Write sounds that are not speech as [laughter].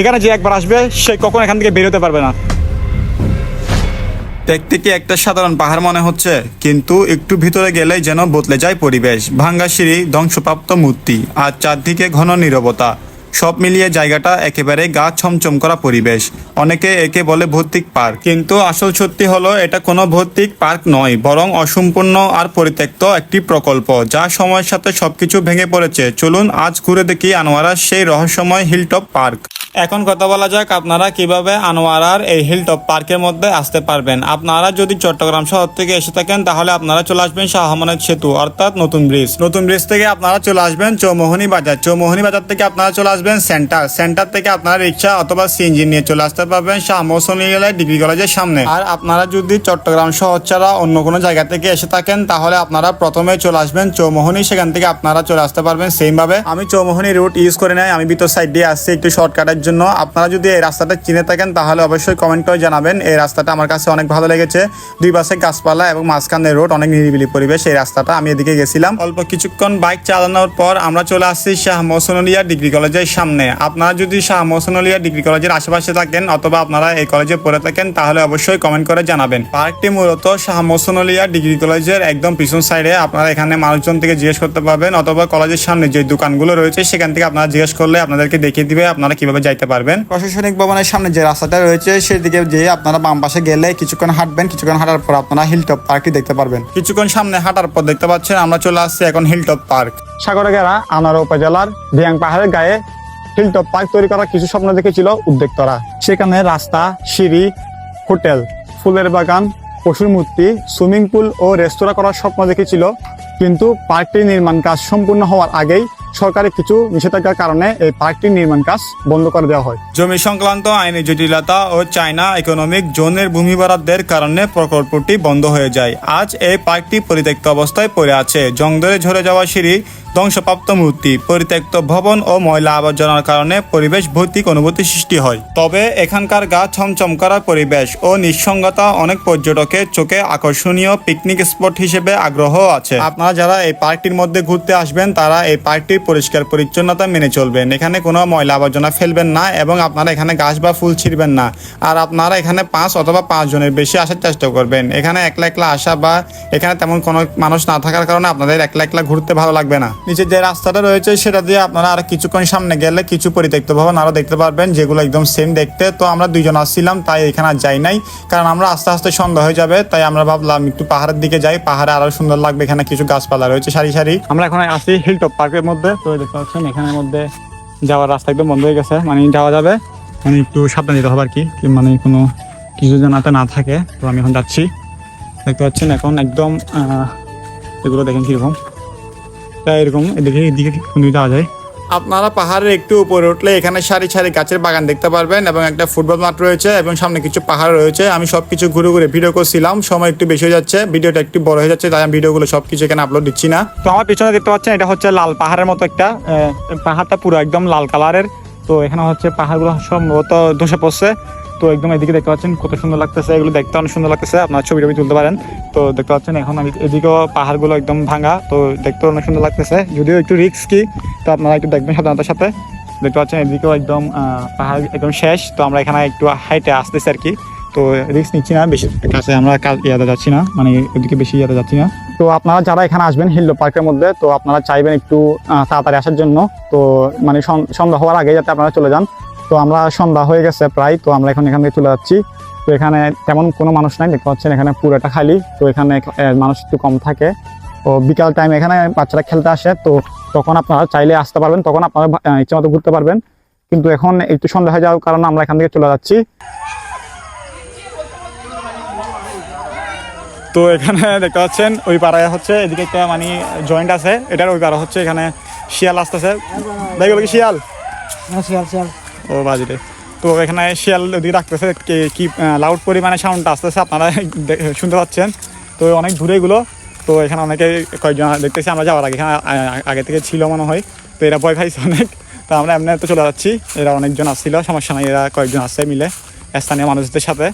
এখানে যে একবার আসবে, সে কখন এখান থেকে বেরোতে পারবে না। দেখতে কি একটা সাধারণ পাহাড় মনে হচ্ছে, কিন্তু একটু ভিতরে গেলেই যেন বদলে যায় পরিবেশ। ভাঙ্গা সিঁড়ি, ধ্বংসপ্রাপ্ত মূর্তি, আর চারদিকে ঘন নীরবতা। সব মিলিয়ে জায়গাটা একেবারে গা ছমছম করা পরিবেশ। অনেকে একে বলে ভৌতিক পার্ক। কিন্তু আসল সত্যি হলো, এটা কোনো ভৌতিক পার্ক নয়, বরং অসম্পূর্ণ আর পরিত্যক্ত একটি প্রকল্প, যা সময়ের সাথে সবকিছু ভেঙে পড়েছে। চলুন আজ ঘুরে দেখি আনোয়ারার সেই রহস্যময় হিলটপ পার্ক। এখন কথা বলা যাক আপনারা কীভাবে আনোয়ারার এই হিলটপ পার্কের মধ্যে আসতে পারবেন। আপনারা যদি চট্টগ্রাম শহর থেকে এসে থাকেন, তাহলে আপনারা চলে আসবেন শাহ আমানত সেতু, অর্থাৎ নতুন ব্রিজ। নতুন ব্রিজ থেকে আপনারা চলে আসবেন চৌমোহনী বাজার। চৌমোহনী বাজার থেকে আপনারা চলে আসবেন সেন্টার। সেন্টার থেকে আপনারা রিক্সা অথবা সিএনজি নিয়ে চলে আসতে পারবেন। শাহ মৌসুমী ডিগ্রি কলেজের সামনে। আর আপনারা যদি চট্টগ্রাম শহর ছাড়া অন্য কোনো জায়গা থেকে এসে থাকেন, তাহলে আপনারা প্রথমে চলে আসবেন চৌমোহনী। সেখান থেকে আপনারা চলে আসতে পারবেন ভাবে। আমি চৌমোহনী রুট ইউজ করে নাই, আমি ভিতর সাইড দিয়ে আসছি একটু শর্টকাটের জন্য। আপনারা যদি এই রাস্তাটা চিনে থাকেন, তাহলে অবশ্যই কমেন্ট করে জানাবেন। এই রাস্তাটা আমার কাছে অনেক ভালো লেগেছে। দুই পাশে গাছপালা এবং মাঝখানে রোড অনেক নিরিবিলি পরিবেশ। এই রাস্তাটা আমি এদিকে গেছিলাম। অল্প কিছুক্ষণ বাইক চালানোর পর আমরা চলে আসছি শাহ মোসনলিয়া ডিগ্রি কলেজের সামনে। আপনারা যদি শাহ মোসনলিয়া ডিগ্রি কলেজের আশেপাশে থাকেন অথবা আপনারা এই কলেজে পড়ে থাকেন তাহলে অবশ্যই কমেন্ট করে জানাবেন। পার্কটি মূলত শাহ মোসনলিয়া ডিগ্রি কলেজের একদম পিছন সাইডে আপনারা এখানে মানুষজন থেকে জিজ্ঞেস করতে পারবেন অথবা কলেজের সামনে যে দোকানগুলো রয়েছে সেখান থেকে আপনারা জিজ্ঞেস করলে আপনাদেরকে দেখিয়ে দিবে আপনারা কীভাবে যাইতে পারবেন। প্রশাসনিক ভবনের সামনে যে রাস্তাটা রয়েছে সেদিকে যেয়ে আপনারা বাম পাশে গেলে কিছুক্ষণ হাঁটবেন। কিছুক্ষণ হাঁটার পর আপনারা হিলটপ পার্কটি দেখতে পারবেন। কিছুক্ষণ সামনে হাঁটার পর দেখতে পাচ্ছেন আমরা চলে আসছি এখন হিলটপ পার্ক সাগরগেরা আনারা উপজেলার বিয়াং পাহাড়ের গায়ে হিলটপ পার্ক তৈরি করার কিছু স্বপ্ন দেখেছিল উদ্যোক্তরা। সেখানে রাস্তা, সিঁড়ি, হোটেল, ফুলের বাগান, পশুর মূর্তি, সুইমিং পুল ও রেস্তোরাঁ করার স্বপ্ন দেখেছিল। কিন্তু পার্কটির নির্মাণ কাজ সম্পূর্ণ হওয়ার আগেই সরকারের কিছু নিষেধাজ্ঞার কারণে এই পার্কটির নির্মাণ কাজ বন্ধ করে দেওয়া হয়। জমি সংক্রান্ত আইনি জটিলতা ও চায়না ইকোনমিক জোনের ভূমি বরাদ্দের কারণে প্রকল্পটি বন্ধ হয়ে যায়। আজ এই পার্কটি পরিত্যক্ত অবস্থায় পড়ে আছে। জঙ্গলে ঝরে যাওয়া সিঁড়ি ধ্বংসপ্রাপ্ত মূর্তি, পরিত্যক্ত ভবন ও ময়লা আবর্জনার কারণে পরিবেশ ভৌতিক অনুভূতি সৃষ্টি হয়। তবে এখানকার গা ছমছম করা পরিবেশ ও নিঃসঙ্গতা অনেক পর্যটকের চোখে আকর্ষণীয় পিকনিক স্পট হিসেবে আগ্রহ আছে। আপনারা যারা এই পার্কটির মধ্যে ঘুরতে আসবেন, তারা এই পার্কটির পরিষ্কার পরিচ্ছন্নতা মেনে চলবেন। এখানে কোনো ময়লা আবর্জনা ফেলবেন না এবং আপনারা এখানে গাছ বা ফুল ছিঁড়বেন না। আর আপনারা এখানে পাঁচ অথবা পাঁচ জনের বেশি আসার চেষ্টা করবেন। এখানে একলা একলা আসা বা এখানে তেমন কোনো মানুষ না থাকার কারণে আপনাদের একলা একলা ঘুরতে ভালো লাগবে না। নিচে যে রাস্তাটা রয়েছে, সেটা দিয়ে আপনারা আর কিছুক্ষণ সামনে গেলে কিছু পরিত্যক্ত ভবন আরও দেখতে পারবেন, যেগুলো একদম সেম দেখতে। তো আমরা দুইজন আসছিলাম, তাই এখানে আর যাই নাই। কারণ আমরা আস্তে আস্তে সন্ধ্যা হয়ে যাবে, তাই আমরা ভাবলাম একটু পাহাড়ের দিকে যাই। পাহাড়ে আরও সুন্দর লাগবে, এখানে কিছু গাছপালা রয়েছে, সারি সারি। আমরা এখন আছি হিলটপ পার্কের মধ্যে। তো দেখতে পাচ্ছেন, এখানের মধ্যে যাওয়ার রাস্তা একদম বন্ধ হয়ে গেছে মানে যাওয়া যাবে। মানে একটু সাবধান দিতে হবে আর কি মানে কোনো কিছু জানাতে না থাকে। তো আমি এখন যাচ্ছি। দেখতে পাচ্ছেন এখন একদম এগুলো দেখেন কীরকম। এরকম এদিকে এদিকে যাওয়া যায়। আপনারা পাহাড়ের একটু উপরে উঠলে এখানে সারি সারি গাছের বাগান দেখতে পারবেন এবং একটা ফুটবল মাঠ রয়েছে এবং সামনে কিছু পাহাড় রয়েছে। আমি সবকিছু ঘুরে ঘুরে ভিডিও করছিলাম সময় একটু বেশি হয়ে যাচ্ছে ভিডিওটা একটু বড় হয়ে যাচ্ছে তাই আমি ভিডিওগুলো সবকিছু এখানে আপলোড দিচ্ছি না। তো আমার পিছনে দেখতে পাচ্ছেন এটা হচ্ছে লাল পাহাড়ের মতো একটা আহ, পাহাড়টা পুরো একদম লাল কালারের তো এখানে হচ্ছে পাহাড়গুলো সম্ভবত ধসে পড়ছে। তো একদম এদিকে দেখতে পাচ্ছেন কত সুন্দর লাগতেছে, এগুলো দেখতে অনেক সুন্দর লাগতেছে, আপনার ছবি টবি তুলতে পারেন। তো দেখতে পাচ্ছেন এখন আমি এদিকেও পাহাড়গুলো একদম ভাঙা, তো দেখতে অনেক সুন্দর লাগতেছে। যদিও একটু রিস্কি তো আপনারা একটু দেখবেন সাধারণতার সাথে। দেখতে পাচ্ছেন এদিকেও একদম পাহাড় একদম শেষ, তো আমরা এখানে একটু হাইটে আসতেছি আর কি। তো রিক্স নিচ্ছি না, বেশি কাছে আমরা ইয়াতে যাচ্ছি না মানে ওদিকে বেশি ইয়াতে যাচ্ছি না। তো আপনারা যারা এখানে আসবেন হিল্লো পার্কের মধ্যে, তো আপনারা চাইবেন একটু তাড়াতাড়ি আসার জন্য। তো মানে সন- সন্ধ্যা হওয়ার আগে যাতে আপনারা চলে যান। তো আমরা সন্ধ্যা হয়ে গেছে প্রায়, তো আমরা এখন এখান থেকে চলে যাচ্ছি। তো এখানে তেমন কোনো মানুষ নাই, দেখতে পাচ্ছেন এখানে পুরোটা খালি। তো এখানে মানুষ একটু কম থাকে। তো বিকাল টাইম এখানে বাচ্চারা খেলতে আসে, তো তখন আপনারা চাইলে আসতে পারবেন, তখন আপনারা ইচ্ছে মতো ঘুরতে পারবেন। কিন্তু এখন একটু সন্ধ্যা হয়ে যাওয়ার কারণে আমরা এখান থেকে চলে যাচ্ছি। তো এখানে দেখতে পাচ্ছেন, ওই পাড়ায় হচ্ছে এদিকে একটা মানে জয়েন্ট আছে। এটার ওই পাড়া হচ্ছে এখানে শিয়াল আসতেছে। দেখবে কি শিয়াল? শিয়াল শিয়াল। ও বাজিরে তো এখানে শিয়াল ওদিকে রাখতেছে, কি- লাউড পরিমাণে সাউন্ডটা আসতেছে, আপনারা [laughs] শুনতে পাচ্ছেন। তো অনেক দূরে এগুলো। তো এখানে অনেকে কয়েকজন দেখতেছি, আমরা যাওয়ার আগে, এখানে আগে থেকে ছিল মনে হয়। তো এরা ভয় খাইছে অনেক। তো আমরা এমনি তো চলে যাচ্ছি। এরা অনেকজন আসছিল, সমস্যা নাই, এরা কয়েকজন আসছে মিলে। স্থানীয় মানুষদের সাথে।